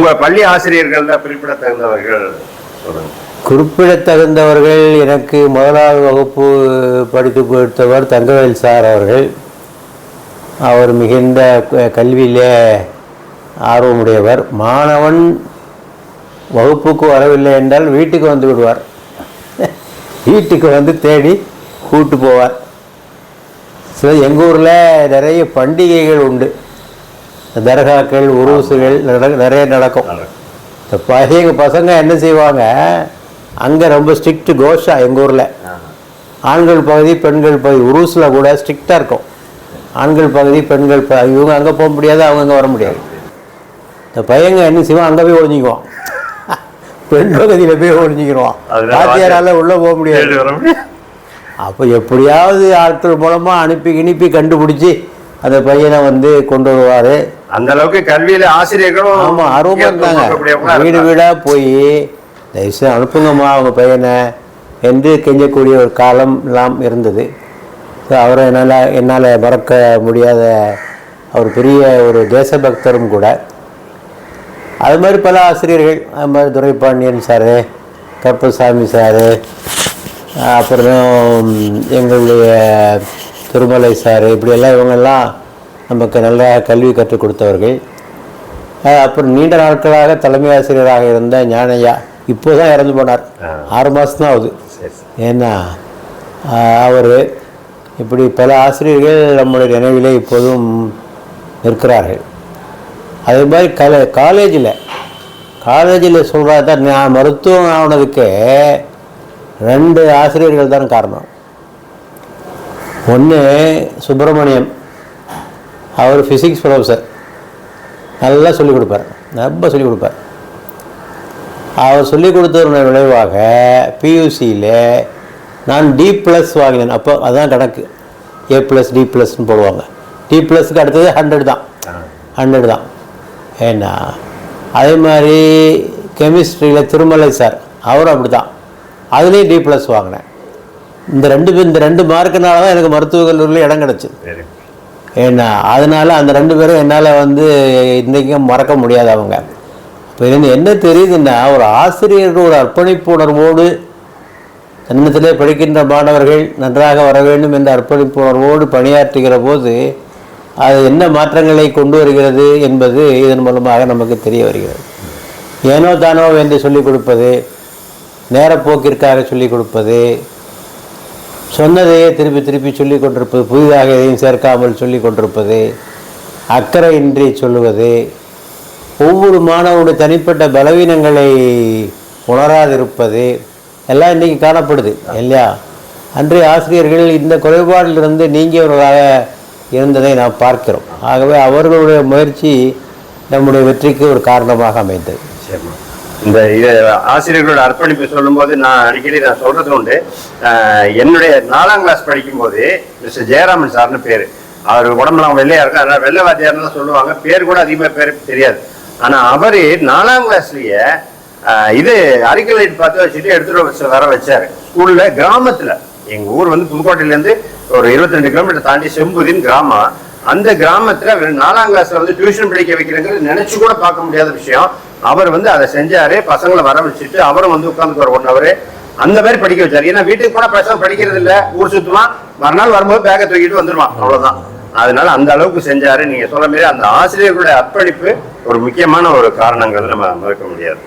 உங்க பள்ளி ஆசிரியர்கள் தான் குறிப்பிடத்தகுந்தவர்கள் சொல்லுங்க. குறிப்பிடத்தகுந்தவர்கள் எனக்கு முதலாவது வகுப்பு படித்து கொடுத்தவர் தங்கவேல் சார் அவர்கள். அவர் மிகுந்த கல்வியிலே ஆர்வமுடையவர். மாணவன் வகுப்புக்கு வரவில்லை என்றால் வீட்டுக்கு வந்து விடுவார். வீட்டுக்கு வந்து தேடி கூட்டு போவார். ஸோ எங்கள் ஊரில் நிறைய பண்டிகைகள் உண்டு. தர்காக்கள் உருசுகள் நிறைய நடக்கும். இந்த பையங்க பசங்க என்ன செய்வாங்க? அங்கே ரொம்ப ஸ்ட்ரிக்ட் கோஷா எங்கள் ஊரில். ஆண்கள் பகுதி பெண்கள் பகுதி. உருஸில் கூட ஸ்ட்ரிக்டாக இருக்கும். ஆண்கள் பகுதி பெண்கள் ப இவங்க அங்கே போக முடியாது அவங்க அங்கே வர முடியாது. இந்த பையங்க என்ன செய்வான்? அங்கே போய் ஒழிஞ்சிக்குவான் பெண் பகுதியில் போய் ஒழிஞ்சிக்கிடுவான் அதனால வாத்தியாரால் உள்ளே போக முடியாது. அப்போ எப்படியாவது ஆட்கள் மூலமாக அனுப்பி கிணிப்பி கண்டுபிடிச்சி அந்த பையனை வந்து கொண்டு வருவார். அந்த அளவுக்கு கல்வியில ஆசிரியர்களும் ஆமாம் ஆர்வமாக முக்கியத்துவம் இருந்தாங்க. வீடு. வீடாக போய் தயவுசெய்து அனுப்புங்கம்மா அவங்க பையனை என்று கெஞ்சக்கூடிய ஒரு காலம் எல்லாம் இருந்தது. ஸோ அவரை என்னால் என்னால் மறக்க முடியாத அவர் பெரிய ஒரு தேசபக்தரும் கூட. அது மாதிரி பல ஆசிரியர்கள் அது மாதிரி துரைப்பாண்டியன் சாரு கருப்பசாமி சாரு அப்புறம் எங்களுடைய திருமலை சார் இப்படியெல்லாம் இவங்கெல்லாம் நமக்கு நல்லா கல்வி கற்றுக் கொடுத்தவர்கள். அப்புறம் நீண்ட நாட்களாக தலைமை ஆசிரியராக இருந்த ஞானையா இப்போ தான் இறந்து போனார். ஆறு மாதம் தான் ஆகுது. ஏன்னா அவர் இப்படி பல ஆசிரியர்கள் நம்முடைய நினைவிலே இப்போதும் நிற்கிறார்கள். அதே மாதிரி கல காலேஜில் காலேஜில் சொல்கிறதா நான் மருத்துவம் ஆனதுக்கு ரெண்டு ஆசிரியர்கள் தான் காரணம். ஒன்று சுப்பிரமணியம். அவர் ஃபிசிக்ஸ் ப்ரொஃபஸர் நல்லா சொல்லிக் கொடுப்பார். ரொம்ப சொல்லிக் கொடுப்பார். அவர் சொல்லிக் கொடுத்ததனுடைய விளைவாக பியூசியில் நான் டி ப்ளஸ் வாங்கினேன். அப்போ அதுதான் கணக்கு. ஏ ப்ளஸ் டி ப்ளஸ்னு போடுவாங்க. டி ப்ளஸ்க்கு அடுத்தது ஹண்ட்ரட் தான். ஹண்ட்ரட் தான். ஏன்னா அதே மாதிரி கெமிஸ்ட்ரியில் திருமலை சார் அவரும் அப்படி தான் அதுலேயும் டி ப்ளஸ் வாங்கினேன். இந்த ரெண்டு பேர் இந்த ரெண்டு மார்க்குனால தான் எனக்கு மருத்துவக் கல்லூரியில் இடம் கிடச்சிது. ஏன்னா அதனால் அந்த ரெண்டு பேரும் என்னால் வந்து இன்றைக்கும் மறக்க முடியாது அவங்க. இப்போ என்ன தெரியுதுன்னா ஒரு ஆசிரியர்கள் ஒரு அர்ப்பணிப்பு உணர்வோடு தன்னத்திலே படிக்கின்ற மாணவர்கள் நன்றாக வர வேண்டும் என்ற அர்ப்பணிப்பு உணர்வோடு பணியாற்றுகிற போது அது என்ன மாற்றங்களை கொண்டு வருகிறது என்பது இதன் மூலமாக நமக்கு தெரிய வருகிறது. ஏனோ தானோ என்று சொல்லிக் கொடுப்பது நேரப்போக்கிற்காக சொல்லிக் கொடுப்பது சொன்னதையே திருப்பி திருப்பி சொல்லிக் கொண்டிருப்பது புதிதாக எதையும் சேர்க்காமல் சொல்லிக் கொண்டிருப்பது அக்கறையின்றி சொல்லுவது ஒவ்வொரு மாணவனுடைய தனிப்பட்ட பலவீனங்களை உணராதிருப்பது எல்லாம் இன்றைக்கி காணப்படுது இல்லையா? அன்றைய ஆசிரியர்கள் இந்த குறைபாடிலிருந்து நீங்கியவர்களாக இருந்ததை நாம் பார்க்கிறோம். ஆகவே அவர்களுடைய முயற்சி நம்முடைய வெற்றிக்கு ஒரு காரணமாக அமைந்தது. சரிம்மா. இந்த இது ஆசிரியர்களோட அர்ப்பணிப்பு சொல்லும்போது நான் அடிக்கடி நான் சொல்றது உண்டு. என்னுடைய நாலாம் கிளாஸ் படிக்கும்போது மிஸ்டர் ஜெயராமன் சார்னு பேரு. அவர் உடம்புலாம் வெள்ளையா இருக்கும். அதனால வெள்ளை வாத்தியார்னு தான் சொல்லுவாங்க. பேர் கூட அதிகமாக பேர் தெரியாது. ஆனா அவரு நாலாம் கிளாஸ்லயே இது அரிக்கலைட் பார்த்து வச்சுட்டு எடுத்துட்டு வச்சு வர வச்சாரு. ஸ்கூல்ல கிராமத்துல. எங்க ஊர் வந்து புதுக்கோட்டையில இருந்து ஒரு 22 கிலோமீட்டர் தாண்டி செம்புதின் கிராமம். அந்த கிராமத்துல நாலாம் கிளாஸ்ல வந்து டியூஷன் படிக்க வைக்கிறேங்கிறது நினைச்சு கூட பார்க்க முடியாத விஷயம். அவர் வந்து அதை செஞ்சாரு. பசங்களை வர வச்சுட்டு அவரும் வந்து உட்காந்துக்குவார் ஒன் அவரு அந்த மாதிரி படிக்க வச்சாரு. ஏன்னா வீட்டுக்கு போனா பசங்க படிக்கிறது இல்ல. ஊர் சுத்துவான். மறுநாள் வரும்போது பேக்கை தூக்கிட்டு வந்துருவான். அவ்வளவுதான். அதனால அந்த அளவுக்கு செஞ்சாரு. நீங்க சொல்ல மாதிரி அந்த ஆசிரியர்களுடைய அர்ப்பணிப்பு ஒரு முக்கியமான ஒரு காரணங்கிறது நம்ம மறக்க முடியாது.